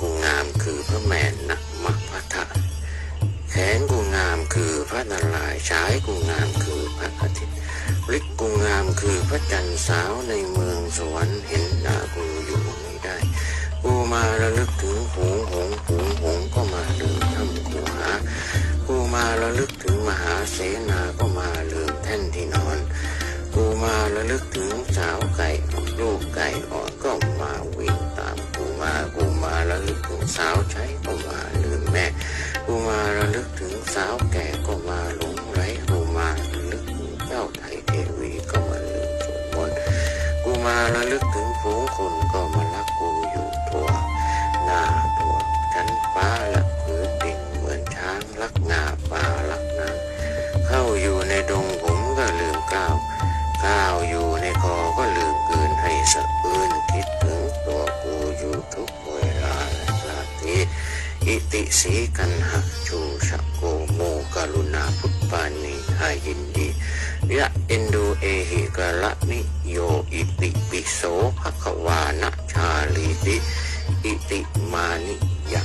กูงามคือพระแม่นักมักพระทะแขนกูงามคือพระนารายณ์ฉายกูงามคือพระอาทิตย์ฤทธิ์กูงามคือพระจันทร์สาวในเมืองสวรรค์เห็นหน้ากูอยู่ไม่ได้ กูมาระลึกถึงฝูงหงส์ฝูงหงก็มาลืมทำกูหา กูมาระลึกถึงมหาเสนาก็มาลืมแท่นที่นอน กูมาระลึกถึงสาว สาวใช้ก็มาลืมแม่กูมาระลึกถึงสาวแก่ก็มาหลงไหลกูมาระลึกถึงเจ้าไทยเทวีก็มาลืมสวดมนต์กูมาระลึกถึงฝูงคนก็มารักกูอยู่ทั่วหน้าตัวชั้นฟ้าและพื้นดินเหมือนช้างรักงาป่ารักน้ำเข้าอยู่ในดงผมก็ลืมก้าวก้าวอยู่ในคอก็ลืมกลืนให้สะอื้นคิดถึงตัวกูอยู่ทุกวลาและนาที อิติสีกันหะจูชะโกโมกาลุณาพุทปานิหายินดียะเอนดูเอหิกะละนิโยอิติปิโสภควานะชาลีติ อิติมานิยะ